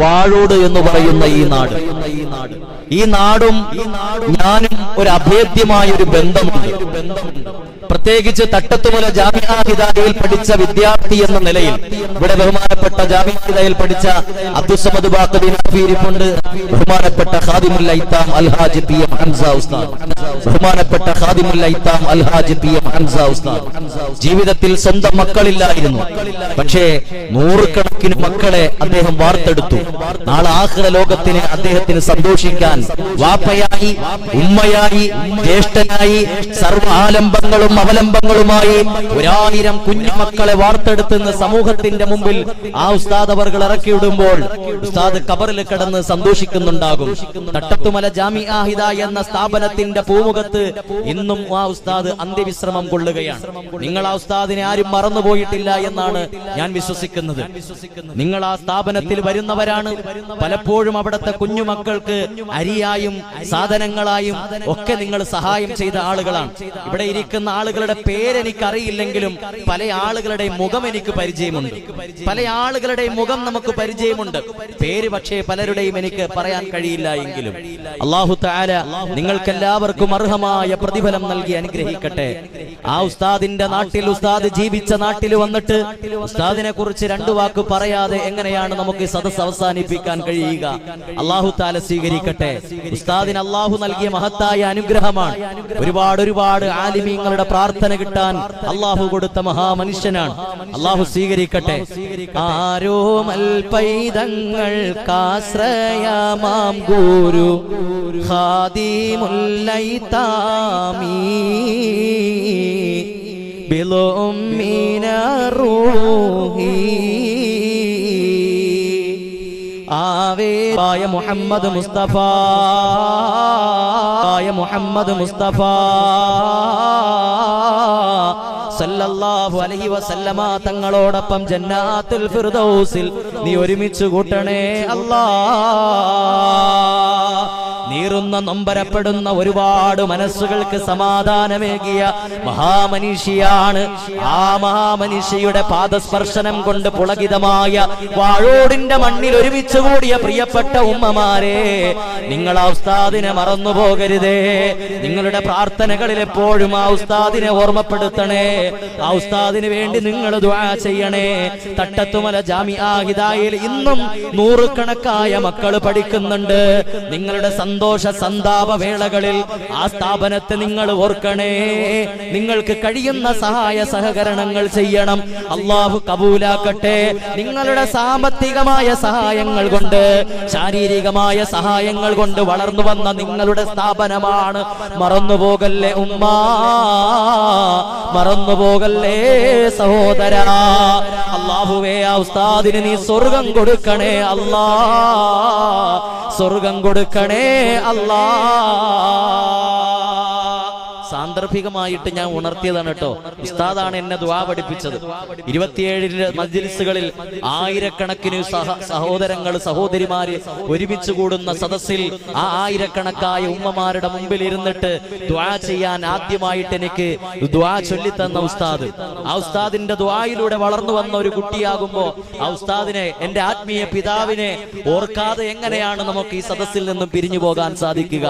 വാഴോട് എന്ന് പറയുന്ന ഈ നാട്. ഈ നാടും ഞാനും ഒരു അഭേദ്യമായ ഒരു ബന്ധമുണ്ട്. പ്രത്യേകിച്ച് തട്ടത്തുമുല ജാമിഅ ഹിദായയിൽ പഠിച്ച വിദ്യാർത്ഥി എന്ന നിലയിൽ ഇവിടെ ബഹുമാനപ്പെട്ട ജാമ്യാഹിതയിൽ പഠിച്ച അബ്ദുസമദ് അഫീരിഫുണ്ട് ബഹുമാനപ്പെട്ട ഖാദിമുൽ അൽഹാജ് പി എം ഹംസ ഉസ്താദ്. ബഹുമാനപ്പെട്ട ഖാദിമുൽ അൽഹാജ് പി എം ഹംസ ഉസ്താദ്. ജീവിതത്തിൽ സ്വന്തം മക്കളില്ലായിരുന്നു. പക്ഷേ നൂറുകണക്കിന് മക്കളെ അദ്ദേഹം വാർത്തെടുത്തു. നാളെ ആഹ്റ ലോകത്തിന് അദ്ദേഹത്തിന് സന്തോഷിക്കാൻ വാപ്പയായി ഉമ്മയായി ജ്യേഷ്ഠനായി സർവ ആലംബങ്ങളും അവലംബങ്ങളുമായി ഒരായിരം കുഞ്ഞുമക്കളെ വാർത്തെടുത്തുന്ന സമൂഹത്തിന്റെ മുമ്പിൽ ആ ഉസ്താദ് അവർ ഇറക്കിവിടുമ്പോൾ ഉസ്താദ് കബറിൽ കിടന്ന് സന്തോഷിക്കുന്നുണ്ടാകും. തട്ടത്തുമല ജാമിഅ എന്ന സ്ഥാപനത്തിന്റെ പൂമുഖത്ത് ഇന്നും ആ ഉസ്താദ് അന്ത്യവിശ്രമം കൊള്ളുകയാണ്. നിങ്ങൾ ആ ഉസ്താദിനെ ആരും മറന്നുപോയിട്ടില്ല എന്നാണ് ഞാൻ വിശ്വസിക്കുന്നത്. നിങ്ങൾ ആ സ്ഥാപനത്തിൽ വരുന്നവരാണ്. പലപ്പോഴും അവിടുത്തെ കുഞ്ഞുമക്കൾക്ക് അരിയായും സാധനങ്ങളായും ഒക്കെ നിങ്ങൾ സഹായം ചെയ്ത ആളുകളാണ്. ഇവിടെ ഇരിക്കുന്ന ആളുകളുടെ പേരെനിക്ക് അറിയില്ലെങ്കിലും പല ആളുകളുടെ മുഖം എനിക്ക് പരിചയമുണ്ട്. പല ആളുകളുടെ മുഖം നമുക്ക് പരിചയമുണ്ട്. പേര് പക്ഷേ പലരുടെയും എനിക്ക് പറയാൻ കഴിയില്ല എങ്കിലും. അള്ളാഹു താര നിങ്ങൾക്കെല്ലാവർക്കും അർഹമായ പ്രതിഫലം നൽകി അനുഗ്രഹിക്കട്ടെ. ആ ഉസ്താദിന്റെ നാട്ടിൽ ഉസ്താദ് ജീവിച്ച നാട്ടിൽ വന്നിട്ട് ഉസ്താദിനെ കുറിച്ച് രണ്ടു വാക്ക് പറയാതെ എങ്ങനെയാണ് നമുക്ക് സദസ് അവസാനിപ്പിക്കാൻ കഴിയുക? അള്ളാഹു താല സ്വീകരിക്കട്ടെ. ഉസ്താദിന് അള്ളാഹു നൽകിയ മഹത്തായ അനുഗ്രഹമാണ്. ഒരുപാട് ഒരുപാട് ആലിമീങ്ങളുടെ പ്രാർത്ഥന കിട്ടാൻ അള്ളാഹു കൊടുത്ത മഹാമനുഷ്യനാണ് അള്ളാഹു സ്വീകരിക്കട്ടെ ആരോ മൽപൈതങ്ങൾ കാശ്രയമാം ഗുരു ഖാദിമുല്ലൈതാമീ بلوم من الروح ആവേയ മുഹമ്മദ് മുസ്തഫ. ആയ മുഹമ്മദ് മുസ്തഫ. സല്ലല്ലാഹു അലൈഹി വസല്ലമ തങ്ങളോടൊപ്പം ജന്നാത്തുൽ ഫിർദൗസിൽ നീ ഒരുമിച്ച് കൂട്ടണേ അല്ലാ നീറുന്ന നൊമ്പരപ്പെടുന്ന ഒരുപാട് മനസ്സുകൾക്ക് സമാധാനമേകിയ മഹാമനീഷിയാണ്. ആ മഹാമനീഷിയുടെ പാദസ്പർശനം കൊണ്ട് പുളകിതമായ വാഴോടിന്റെ മണ്ണിൽ ഒരുമിച്ച് കൂടിയ പ്രിയപ്പെട്ട ഉമ്മമാരെ നിങ്ങൾ ആ ഉസ്താദിനെ മറന്നു പോകരുതേ നിങ്ങളുടെ പ്രാർത്ഥനകളിൽ എപ്പോഴും ആ ഉസ്താദിനെ ഓർമ്മപ്പെടുത്തണേ. ആ ഉസ്താദിന് വേണ്ടി നിങ്ങൾ ദുആ ചെയ്യണേ. തട്ടത്തുമല ജാമിഅ ഹിദായയിൽ ഇന്നും നൂറുകണക്കായ മക്കൾ പഠിക്കുന്നുണ്ട്. നിങ്ങളുടെ സന്തോഷ സന്താപ വേളകളിൽ ആ സ്ഥാപനത്തെ നിങ്ങൾ ഓർക്കണേ. നിങ്ങൾക്ക് കഴിയുന്ന സഹായ സഹകരണങ്ങൾ ചെയ്യണം. അള്ളാഹു കബൂലാക്കട്ടെ. നിങ്ങളുടെ സാമ്പത്തികമായ സഹായങ്ങൾ കൊണ്ട് ശാരീരികമായ സഹായങ്ങൾ കൊണ്ട് വളർന്നു വന്ന നിങ്ങളുടെ സ്ഥാപനമാണ്. മറന്നുപോകല്ലേ ഉമ്മ? മറന്നുപോകല്ലേ സഹോദര? അള്ളാഹുവേ ആ ഉസ്താദിന് നീ സ്വർഗം കൊടുക്കണേ അല്ലാ. സ്വർഗം കൊടുക്കണേ അല്ലാ. Allah. സാന്ദർഭികമായിട്ട് ഞാൻ ഉണർത്തിയതാണ് കേട്ടോ. ഉസ്താദാണ് എന്നെ ദ്വാ പഠിപ്പിച്ചത്. ഇരുപത്തിയേഴിന് മജ്ലിസുകളിൽ ആയിരക്കണക്കിന് സഹ സഹോദരങ്ങൾ സഹോദരിമാര് ഒരുമിച്ച് കൂടുന്ന സദസ്സിൽ ആ ആയിരക്കണക്കായ ഉമ്മമാരുടെ മുമ്പിൽ ഇരുന്നിട്ട് ദ്വാ ചെയ്യാൻ ആദ്യമായിട്ട് എനിക്ക് ദ്വാ ചൊല്ലിത്തന്ന ഉസ്താദ്. ആ ഉസ്താദിന്റെ ദ്വായിലൂടെ വളർന്നു വന്ന ഒരു കുട്ടിയാകുമ്പോ ആ ഉസ്താദിനെ എന്റെ ആത്മീയ പിതാവിനെ ഓർക്കാതെ എങ്ങനെയാണ് നമുക്ക് ഈ സദസ്സിൽ നിന്നും പിരിഞ്ഞു പോകാൻ സാധിക്കുക?